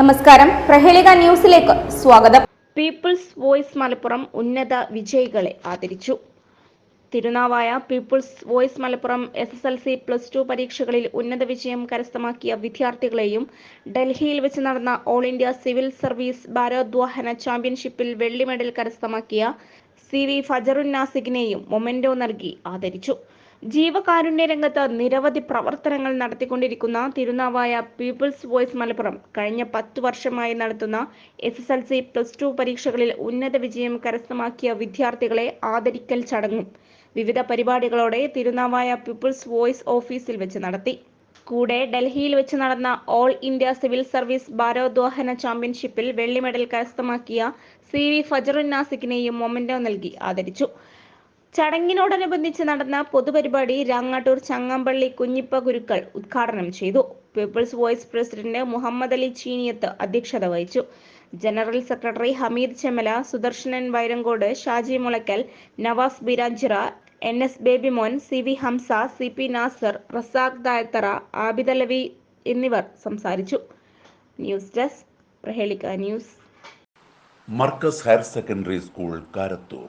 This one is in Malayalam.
നമസ്കാരം. പ്രഹേളിക ന്യൂസിലേക്ക് സ്വാഗതം. പീപ്പിൾസ് വോയിസ് മലപ്പുറം ഉന്നത വിജയികളെ ആദരിച്ചു. Thirunavaya peoples voice Malappuram S S L C plus two പരീക്ഷകളിൽ ഉന്നത വിജയം കരസ്ഥമാക്കിയ വിദ്യാർത്ഥികളെയും ഡൽഹിയിൽ വെച്ച് നടന്ന ഓൾ ഇന്ത്യ സിവിൽ സർവീസ് ഭാരോദ്വാഹന ചാമ്പ്യൻഷിപ്പിൽ വെള്ളി മെഡൽ കരസ്ഥമാക്കിയ സി വി ഫജറുൻ നാസിഖിനെയും മൊമെന്റോ നൽകി ആദരിച്ചു. ജീവകാരുണ്യ രംഗത്ത് നിരവധി പ്രവർത്തനങ്ങൾ നടത്തിക്കൊണ്ടിരിക്കുന്ന തിരുനാവായ പീപ്പിൾസ് വോയിസ് മലപ്പുറം കഴിഞ്ഞ പത്തു വർഷമായി നടത്തുന്ന S S L C plus two പരീക്ഷകളിൽ ഉന്നത വിജയം കരസ്ഥമാക്കിയ വിദ്യാർത്ഥികളെ ആദരിക്കൽ ചടങ്ങും വിവിധ പരിപാടികളോടെ തിരുനാവായ പീപ്പിൾസ് വോയിസ് ഓഫീസിൽ വെച്ച് നടത്തി. കൂടെ ഡൽഹിയിൽ വെച്ച് നടന്ന ഓൾ ഇന്ത്യ സിവിൽ സർവീസ് ഭാരോദ്വഹന ചാമ്പ്യൻഷിപ്പിൽ വെള്ളി മെഡൽ കരസ്ഥമാക്കിയ സി വി ഫജറുൻ നാസിക്കിനെയും മൊമെന്റോ നൽകി ആദരിച്ചു. ചടങ്ങിനോടനുബന്ധിച്ച് നടന്ന പൊതുപരിപാടി രാങ്ങാട്ടൂർ ചങ്ങമ്പള്ളി കുഞ്ഞിപ്പ ഗുരുക്കൾ ഉദ്ഘാടനം ചെയ്തു. People's voice president Muhammad Ali Cheeniyath അധ്യക്ഷത വഹിച്ചു. General secretary Hameed Chemala Sudarshanan Vairankode Shaji Mulakkal Navas Biranchira N S Babymon C V Hamza C P Nasar Razak Dayathara Abidalavi എന്നിവർ സംസാരിച്ചു. News desk Prahelika news. Markaz higher secondary school Karathur.